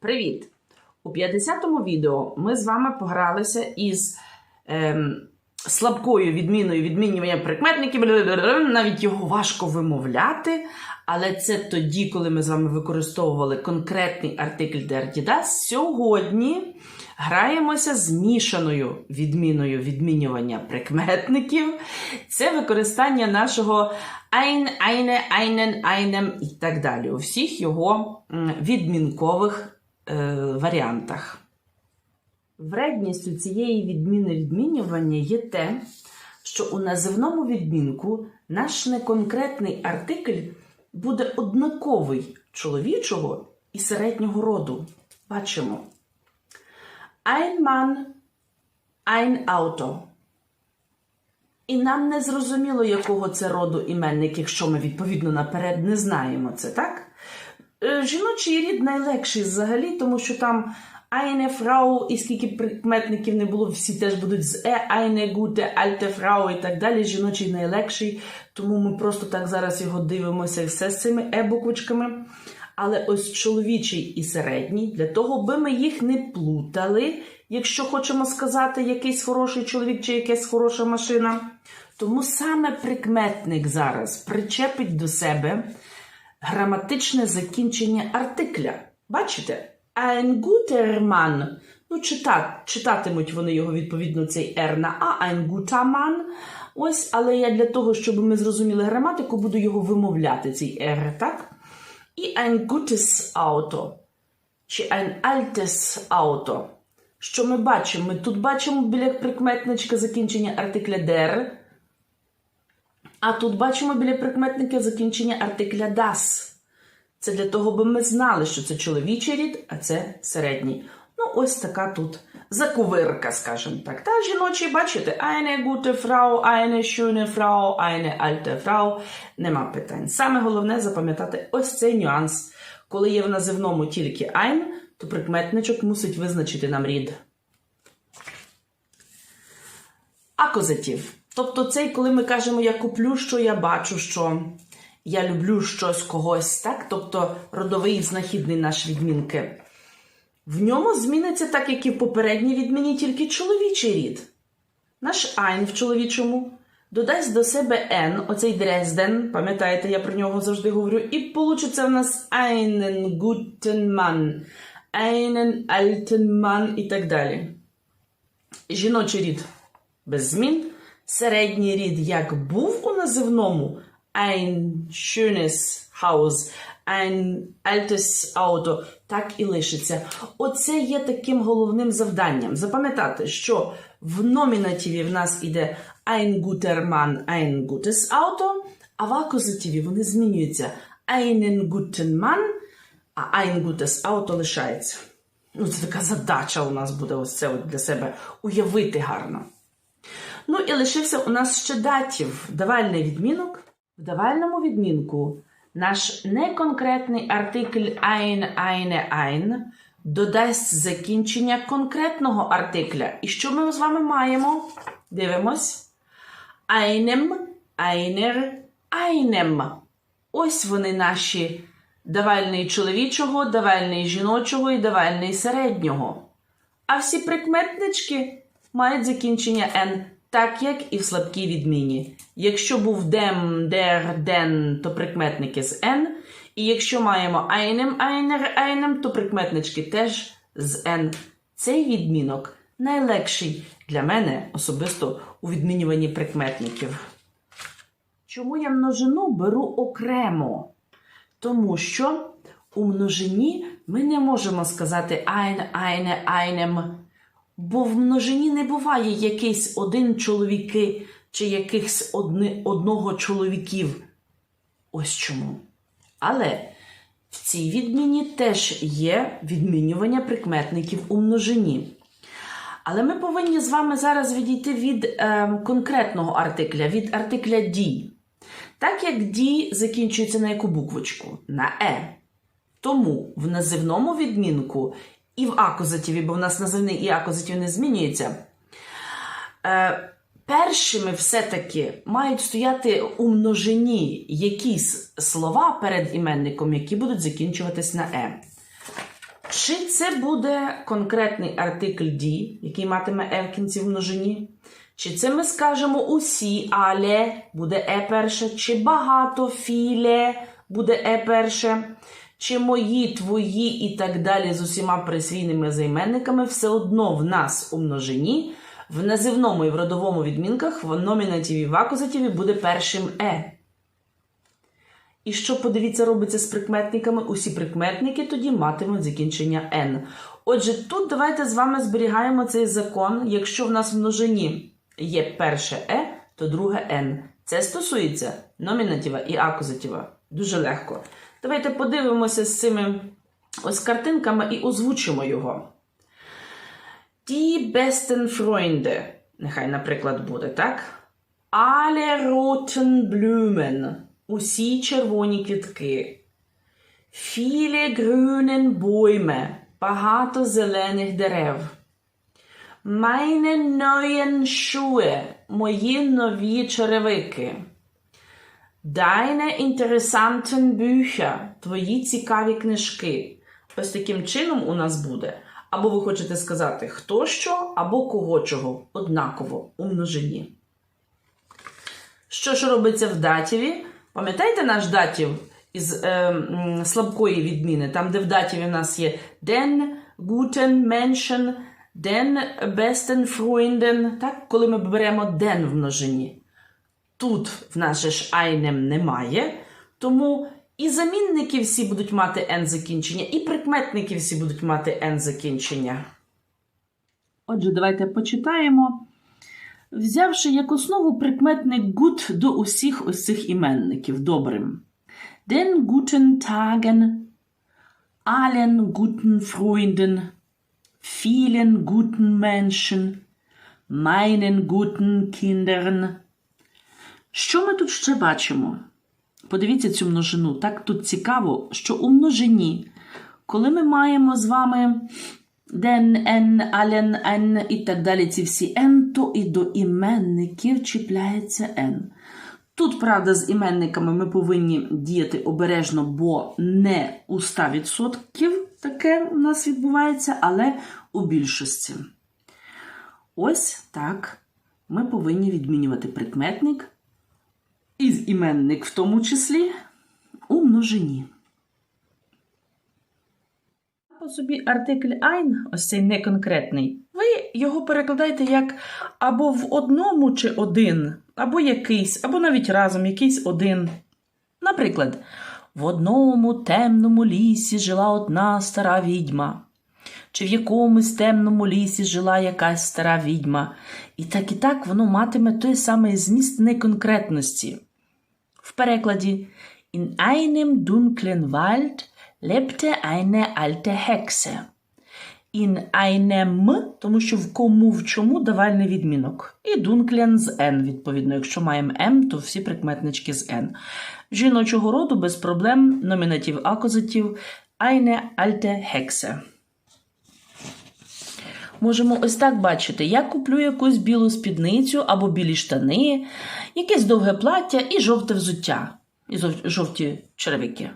Привіт! У 50-му відео ми з вами погралися із ем, слабкою відміною відмінювання прикметників. Навіть його важко вимовляти, але це тоді, коли ми з вами використовували конкретний артикль das. Сьогодні граємося з мішаною відміною відмінювання прикметників. Це використання нашого ein, eine, einen, einem і так далі. У всіх його відмінкових е, варіантах. Вредністю цієї відміни відмінювання є те, що у називному відмінку наш неконкретний артикль буде однаковий чоловічого і середнього роду. Бачимо. Ein Mann, ein Auto. І нам не зрозуміло, якого це роду іменник, якщо ми відповідно наперед не знаємо це, так? Е, Жіночий рід найлегший взагалі, тому що там eine Frau, і скільки прикметників не було, всі теж будуть з е, eine gute, alte Frau і так далі. Жіночий найлегший, тому ми просто так зараз його дивимося і все з цими е-буквочками. Але ось чоловічий і середній, для того, би ми їх не плутали, якщо хочемо сказати якийсь хороший чоловік чи якась хороша машина. Тому саме прикметник зараз причепить до себе граматичне закінчення артикля. Бачите? Ein guter Mann. Ну, читати, читатимуть вони його відповідно цей R на А, ein guter Mann. Ось, але я для того, щоб ми зрозуміли граматику, буду його вимовляти, цей R, так? І ein gutes Auto. Чи ein altes Auto. Що ми бачимо? Ми тут бачимо біля прикметничка закінчення артикля der. А тут бачимо біля прикметника закінчення артикля das. Це для того, би ми знали, що це чоловічий рід, а це середній. Ну, ось така тут заковирка, скажімо так. Та жіночий, бачите, eine gute Frau, eine schöne Frau, eine alte Frau. Нема питань. Саме головне запам'ятати ось цей нюанс. Коли є в називному тільки ein, то прикметничок мусить визначити нам рід. Акузатив. Тобто цей, коли ми кажемо я куплю, що я бачу, що я люблю щось когось, так? Тобто родовий знахідний наш відмінки. В ньому зміниться так, як і в попередній відміні, тільки чоловічий рід. Наш ein в чоловічому додасть до себе n, оцей Дрезден, пам'ятаєте, я про нього завжди говорю, і получиться в нас einen guten Mann, einen alten Mann і так далі. Жіночий рід без змін. Середній рід як був у називному ein schönes Haus, ein altes Auto, так і лишиться. Оце є таким головним завданням. Запам'ятати, що в номінативі в нас іде ein guter Mann, ein gutes Auto, а в акузативі вони змінюються einen guten Mann, а ein gutes Auto лишається. Ну, це така задача у нас буде ось це для себе уявити гарно. Ну і лишився у нас ще датів, давальний відмінок. В давальному відмінку наш неконкретний артикль ein, eine, ein додасть закінчення конкретного артикля. І що ми з вами маємо? Дивимось. Einem, einer, einem. Ось вони наші давальний чоловічого, давальний жіночого і давальний середнього. А всі прикметнички мають закінчення N, так як і в слабкій відміні. Якщо був dem, der, den, то прикметники з N. І якщо маємо einem, einer, einem, то прикметнички теж з N. Цей відмінок найлегший для мене особисто у відмінюванні прикметників. Чому я множину беру окремо? Тому що у множині ми не можемо сказати ein, eine, einem, бо в множині не буває якийсь один чоловіки чи якихось одни, одного чоловіків. Ось чому. Але в цій відміні теж є відмінювання прикметників у множині. Але ми повинні з вами зараз відійти від е, конкретного артикля, від артикля «ді». Так як «ді» закінчується на яку буквочку? На Е. Тому в називному відмінку і в акузативі, бо в нас називний і акузатив не змінюється, е, першими все-таки мають стояти у множині якісь слова перед іменником, які будуть закінчуватись на Е. Чи це буде конкретний артикль «die», який матиме «е» в кінці в множині? Чи це ми скажемо усі, але буде е перше, чи багато філе буде е перше, чи мої, твої і так далі з усіма присвійними займенниками все одно в нас у множині, в називному і в родовому відмінках, в номінативі в акузативі буде першим е. І що, подивіться, робиться з прикметниками? Усі прикметники тоді матимуть закінчення N. Отже, тут давайте з вами зберігаємо цей закон. Якщо в нас в множині є перше Е, то друге N. Це стосується номінатива і акузатива. Дуже легко. Давайте подивимося з цими ось картинками і озвучимо його. Die besten Freunde. Нехай, наприклад, буде, так? Alle roten Blumen. Усі червоні квітки. Viele grünen Bäume. Багато зелених дерев. Meine neuen Schuhe. Мої нові черевики. Deine interessanten Bücher. Твої цікаві книжки. Ось таким чином у нас буде. Або ви хочете сказати хто що, або кого чого. Однаково у множині. Що ж робиться в датіві? Пам'ятаєте наш датів із е, слабкої відміни, там, де в датіві в нас є den, guten Menschen, den besten Freunden, так? коли ми беремо den в множині. Тут в нас же ж einem немає, тому і замінники всі будуть мати n закінчення, і прикметники всі будуть мати n закінчення. Отже, давайте почитаємо взявши як основу прикметник gut до усіх ось цих іменників добрим. Den guten Tagen, allen guten Freunden, vielen guten Menschen, meinen guten Kindern. Що ми тут ще бачимо? Подивіться цю множину. Так тут цікаво, що у множині, коли ми маємо з вами den, en, allen, en і так далі, ці всі en, то і до іменників чіпляється en. Тут, правда, з іменниками ми повинні діяти обережно, бо не у 100% таке у нас відбувається, але у більшості. Ось так ми повинні відмінювати прикметник із іменник в тому числі у множині. По собі артикль ein, ось цей неконкретний, ви його перекладаєте як або в одному чи один, або якийсь, або навіть разом якийсь один. Наприклад, в одному темному лісі жила одна стара відьма, чи в якомусь темному лісі жила якась стара відьма. І так і так воно матиме той самий зміст неконкретності. В перекладі In einem dunklen Wald lebte eine alte Hexe. In einem, тому що в кому в чому давальний відмінок. І dunklen з n, відповідно. Якщо маємо m, то всі прикметнички з n. Жіночого роду без проблем номінатив акузатив eine alte Hexe. Можемо ось так бачити. Я куплю якусь білу спідницю або білі штани, якесь довге плаття і жовте взуття. І жовті черевики.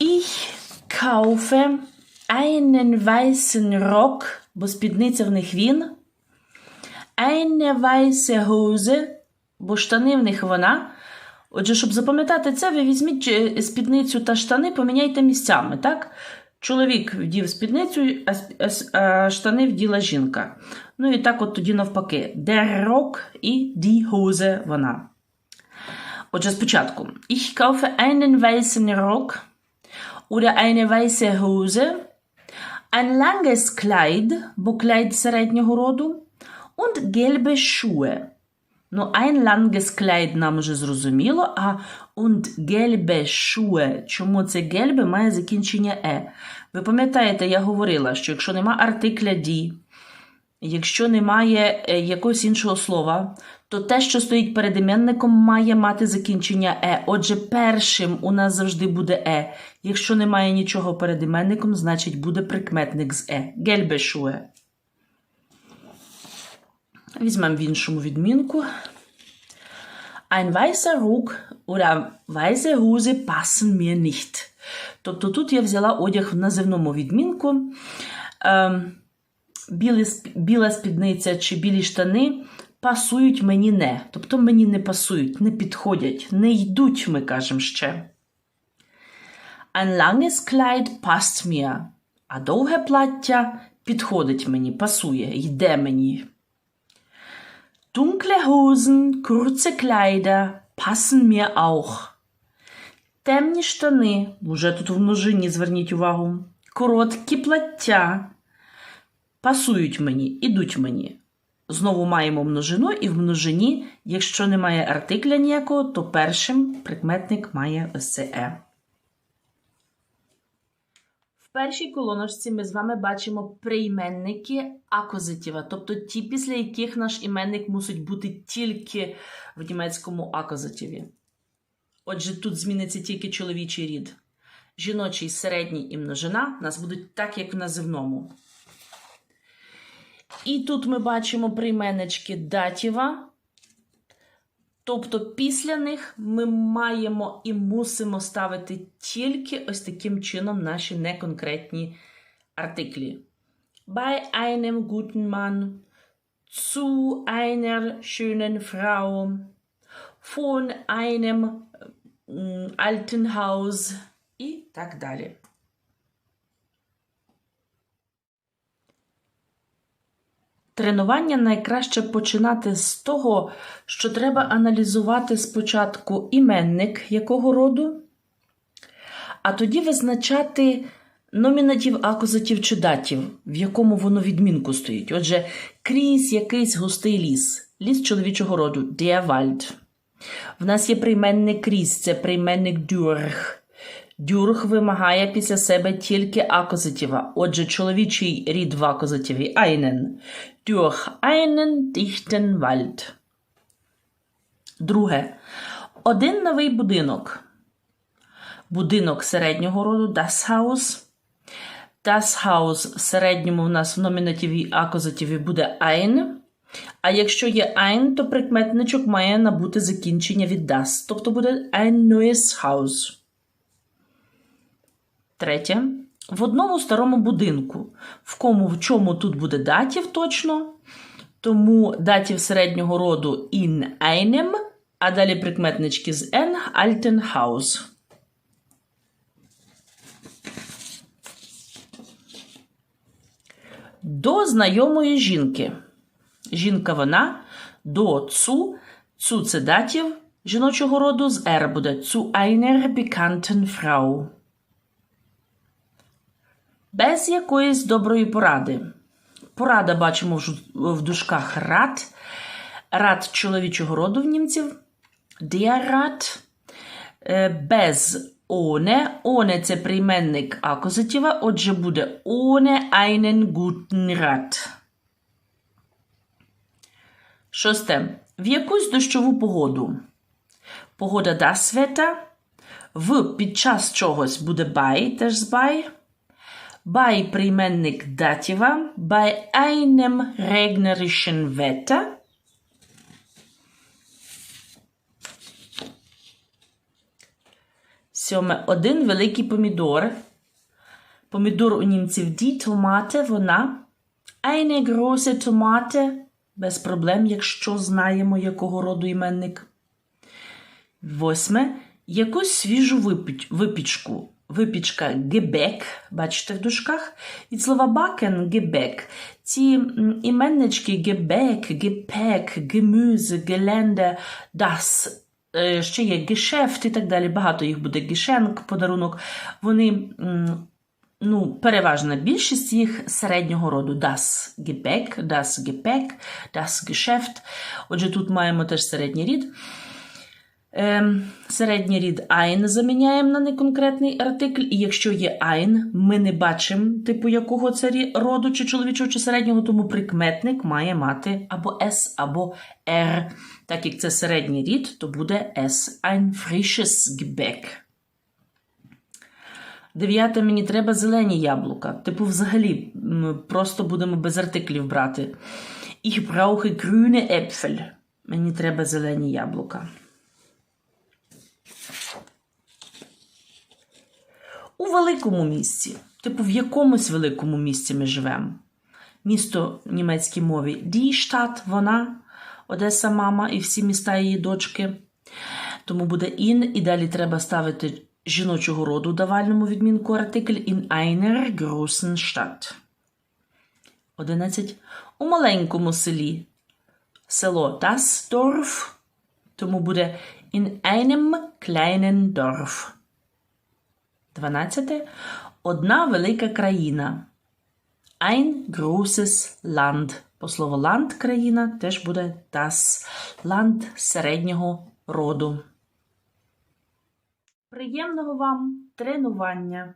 Ich kaufe einen weißen Rock, бо спідниця в них він. Eine weiße Hose, бо штани в них вона. Отже, щоб запам'ятати це, ви візьміть е, спідницю та штани, поміняйте місцями, так? Чоловік вдів спідницю, а, штани вділа жінка. Ну і так от тоді навпаки. Der Rock і die Hose вона. Отже, спочатку. Ich kaufe einen weißen Rock oder eine weiße Hose, ein langes Kleid, бо Kleid середнього роду, und gelbe Schuhe. Ну, ein langes Kleid нам вже зрозуміло, а und gelbe Schuhe. Чому це gelbe має закінчення е? Ви пам'ятаєте, я говорила, що якщо нема артикля die, Якщо немає е, якогось іншого слова, то те, що стоїть перед іменником, має мати закінчення е. Отже, першим у нас завжди буде е. Якщо немає нічого перед іменником, значить буде прикметник з е. Гельбешуе. Візьмемо в іншому відмінку. Ein weißer Ruck oder weiße Hose passen mir nicht. Тобто тут я взяла одяг в називному відмінку. Е, білі, біла спідниця чи білі штани пасують мені не. Тобто мені не пасують, не підходять, не йдуть, ми кажемо ще. Ein langes Kleid passt mir. А довге плаття підходить мені, пасує, йде мені. Dunkle Hosen, kurze Kleider passen mir auch. Темні штани, вже тут в множині зверніть увагу. Короткі плаття пасують мені, ідуть мені. Знову маємо множину, і в множині, якщо немає артикля ніякого, то першим прикметник має ось це е. Першій колоночці ми з вами бачимо прийменники акузатива, тобто ті, після яких наш іменник мусить бути тільки в німецькому акузативі. Отже, тут зміниться тільки чоловічий рід. Жіночий, середній і множина у нас будуть так, як в називному. І тут ми бачимо прийменнички датіва. Тобто після них ми маємо і мусимо ставити тільки ось таким чином наші неконкретні артиклі. Bei einem guten Mann, zu einer schönen Frau, von einem alten Haus і так далі. Тренування найкраще починати з того, що треба аналізувати спочатку іменник якого роду, а тоді визначати номінатив, акузатив чи датів, в якому воно відмінку стоїть. Отже, крізь якийсь густий ліс, ліс чоловічого роду, Wald. В нас є прийменник крізь, це прийменник durch. Дюрх вимагає після себе тільки акузатива. Отже, чоловічий рід в акузативі einen. Durch einen dichten Wald. Друге. Один новий будинок. Будинок середнього роду das Haus. Das Haus в середньому в нас в номінативі акузативі буде ein. А якщо є ein, то прикметничок має набути закінчення від das. Тобто буде ein neues Haus. Третє. В одному старому будинку. В кому в чому тут буде датів точно. Тому датів середнього роду in einem, а далі прикметнички з n alten Haus. До знайомої жінки. Жінка вона до цу. Цу це датів жіночого роду з r буде zu einer bekannten Frau. Без якоїсь доброї поради. Порада бачимо в дужках рад. Рад чоловічого роду в німців. Rat. Е, Без оне. Оне це прийменник акузатива, отже буде ohne einen guten Rat. Шосте. В якусь дощову погоду. Погода das Wetter. В під час чогось буде bei, теж з bei. Bei прийменник датіва. Bei einem regnerischen Wetter. Сьоме. Один великий помідор. Помідор у німців ді томати, вона. Eine große Tomate. Без проблем, якщо знаємо, якого роду іменник. Восьме. Якусь свіжу випіч- випічку. Випічка гебек, бачите в дужках. Від слова бакен гебек. Ці іменнички гебек, гепек, гемюзе, геленде, das, е, ще є гешефт і так далі. Багато їх буде гешенк, подарунок. Вони ну, переважна більшість їх середнього роду das Gebäck, das Gepäck, das Geschäft. Отже, тут маємо теж середній рід. Ем, середній рід ein заміняємо на неконкретний артикль, і якщо є ein, ми не бачимо, типу якого це роду, чи чоловічого, чи середнього, тому прикметник має мати або S, або R. Так як це середній рід, то буде S. Ein frisches Gebäck. Дев'яте, мені треба зелені яблука. Типу, взагалі, м, просто будемо без артиклів брати. Ich brauche grüne Äpfel. Мені треба зелені яблука. У великому місті. Типу, в якомусь великому місті ми живемо. Місто в німецькій мові Stadt, вона, Одеса, мама і всі міста її дочки. Тому буде in, і далі треба ставити жіночого роду у давальному відмінку артикль in einer großen Stadt. 11. У маленькому селі. Село das Dorf, тому буде in einem kleinen Dorf. 12. Одна велика країна. Ein großes Land. По слову land країна теж буде das Land середнього роду. Приємного вам тренування!